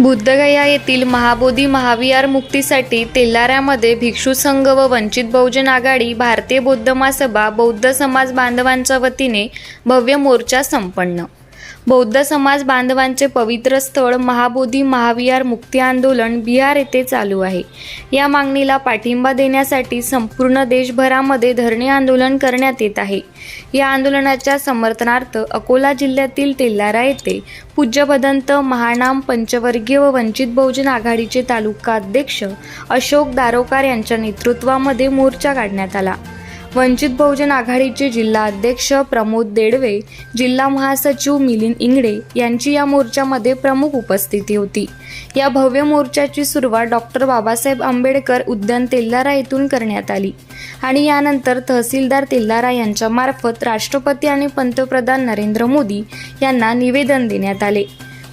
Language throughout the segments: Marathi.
बुद्धगया येथील महाबोधी महाविहार मुक्तीसाठी तेल्हाऱ्यामध्ये भिक्षू संघ व वंचित बहुजन आघाडी भारतीय बौद्ध महासभा बौद्ध समाज बांधवांच्या वतीने भव्य मोर्चा संपन्न. बौद्ध समाज बांधवांचे पवित्र स्थळ महाबोधी महाविहार मुक्ती आंदोलन बिहार येथे चालू आहे. या मागणीला पाठिंबा देण्यासाठी संपूर्ण देशभरामध्ये धरणे आंदोलन करण्यात येत आहे. या आंदोलनाच्या समर्थनार्थ अकोला जिल्ह्यातील तेल्लारा येथे पूज्यभदंत महानाम पंचवर्गीय व वंचित बहुजन आघाडीचे तालुका अध्यक्ष अशोक दारोकार यांच्या नेतृत्वामध्ये मोर्चा काढण्यात आला. वंचित बहुजन आघाडीचे जिल्हा अध्यक्ष प्रमोद देडवे जिल्हा महासचिव मिलिंद इंगडे यांची या मोर्चामध्ये प्रमुख उपस्थिती होती. या भव्य मोर्चाची सुरुवात डॉक्टर बाबासाहेब आंबेडकर उद्यान तेल्लारा येथून करण्यात आली आणि यानंतर तहसीलदार तेल्लारा यांच्यामार्फत राष्ट्रपती आणि पंतप्रधान नरेंद्र मोदी यांना निवेदन देण्यात आले.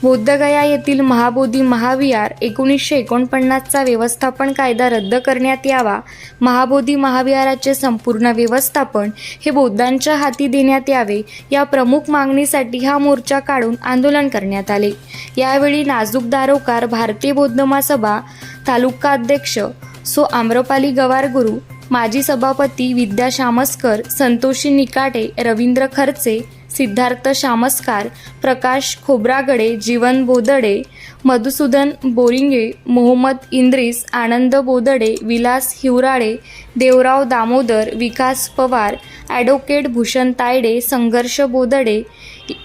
बौद्धगया येथील महाबोधी महाविहार एकोणीसशे एकोणपन्नासचा व्यवस्थापन कायदा रद्द करण्यात यावा. महाबोधी महाविहाराचे संपूर्ण व्यवस्थापन हे बौद्धांच्या हाती देण्यात यावे या प्रमुख मागणीसाठी हा मोर्चा काढून आंदोलन करण्यात आले. यावेळी नाजूक दारोकार भारतीय बौद्ध महासभा तालुका अध्यक्ष सो आम्रपाली गवार गुरु माजी सभापती विद्या शामस्कर संतोषी निकाटे रवींद्र खर्चे सिद्धार्थ शामस्कार प्रकाश खोब्रागडे जीवन बोदडे मधुसूदन बोरिंगे मोहम्मद इंद्रिस आनंद बोदडे विलास हिवराळे देवराव दामोदर विकास पवार ॲडव्होकेट भूषण तायडे संघर्ष बोदडे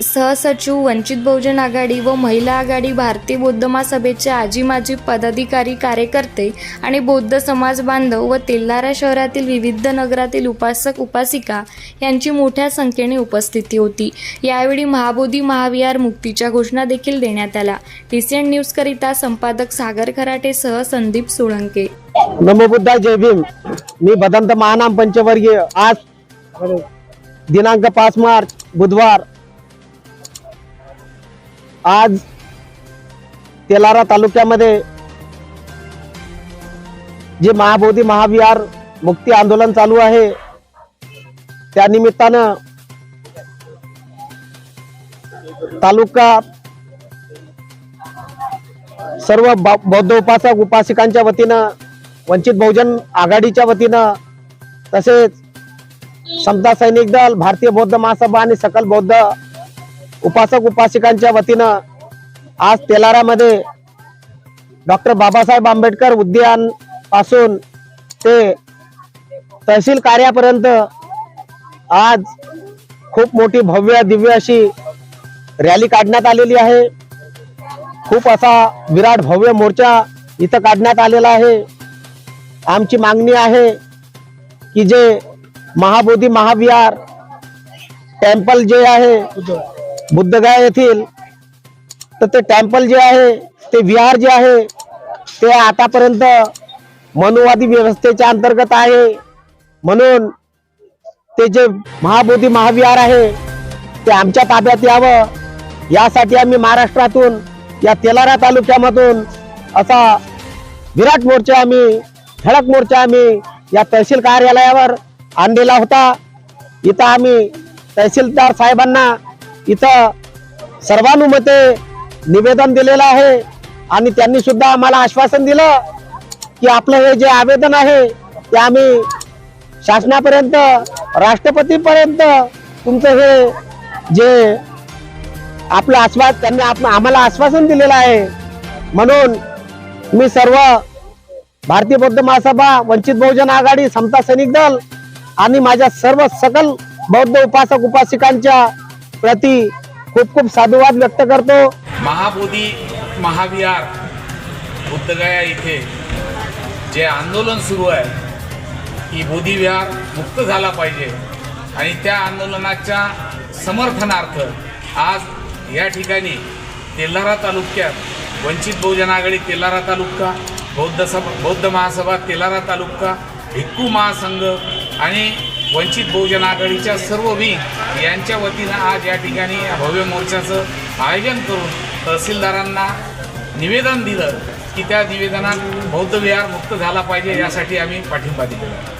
सहसचिव वंचित बहुजन आघाडी व महिला आघाडी भारतीय बौद्ध महासभेचे आजी माजी पदाधिकारी कार्यकर्ते आणि बौद्ध समाज बांधव व तेल्हारा शहरातील विविध नगरातील उपासक उपासिका यांची मोठ्या संख्येने उपस्थिती होती. यावेळी महाबोधी महाविहार मुक्तीच्या घोषणा देखील देण्यात आल्या. टीसीएन न्यूजकरिता संपादक सागर खराटेसह संदीप सोळंके. नमोबुद्धा जय भीम. मी भदंत महानाम पंचवर्गीय. आज दिनांक पाच मार्च बुधवार. आज तेलारा तालुक्यामध्ये जे महाबोधी महाविहार मुक्ती आंदोलन चालू आहे त्या निमित्तानं तालुका सर्व बा- बौद्ध उपासक उपासिकांच्या वतीनं वंचित बहुजन आघाडीच्या वतीनं तसेच समता सैनिक दल भारतीय बौद्ध महासभा आणि सकल बौद्ध उपासक उपासिकांच्या वतीनं आज तेलारामध्ये डॉक्टर बाबासाहेब आंबेडकर उद्यानपासून ते तहसील कार्यापर्यंत आज खूप मोठी भव्य दिव्य अशी रॅली काढण्यात आलेली आहे. खूप असा विराट भव्य मोर्चा इथं काढण्यात आलेला आहे. आमची मागणी आहे की जे महाबोधी महाविहार टेम्पल जे आहे बुद्धगया येथील तर ते टेम्पल जे आहे ते विहार जे आहे ते आतापर्यंत मनुवादी व्यवस्थेच्या अंतर्गत आहे. म्हणून ते जे महाबोधी महाविहार आहे ते आमच्या ताब्यात यावं. यासाठी आम्ही महाराष्ट्रातून या तेलारा तालुक्यामधून असा विराट मोर्चा आम्ही धडक मोर्चा आम्ही या तहसील कार्यालयावर आणलेला होता. इथं आम्ही तहसीलदार साहेबांना इथं सर्वानुमते निवेदन दिलेलं आहे आणि त्यांनी सुद्धा आम्हाला आश्वासन दिलं की आपलं हे जे आवेदन आहे ते आम्ही शासनापर्यंत राष्ट्रपतीपर्यंत तुमचं हे जे आपलं आश्वास त्यांनी आम्हाला आश्वासन दिलेलं आहे. म्हणून मी सर्व भारतीय बौद्ध महासभा वंचित बहुजन आघाडी समता सैनिक दल आणि माझ्या सर्व सकल बौद्ध उपासक उपासिकांच्या प्रती खूप खूप साधुवाद व्यक्त करतो. महाबोधी महाविहार बुद्धगया इथे जे आंदोलन सुरू आहे की बोधी विहार मुक्त झाला पाहिजे. आणि त्या आंदोलनाच्या समर्थनार्थ आज या ठिकाणी तेल्हारा तालुक्यात वंचित बहुजन आघाडी तेल्हारा तालुका बौद्ध सभा बौद्ध महासभा तेलारा तालुका भिक्खू महासंघ आणि वंचित बहुजन आघाडीच्या सर्व विंग यांच्या वतीनं आज या ठिकाणी भव्य मोर्चाचं आयोजन करून तहसीलदारांना निवेदन दिलं की त्या निवेदनात बौद्ध विहार मुक्त झाला पाहिजे यासाठी आम्ही पाठिंबा दिलेला आहे.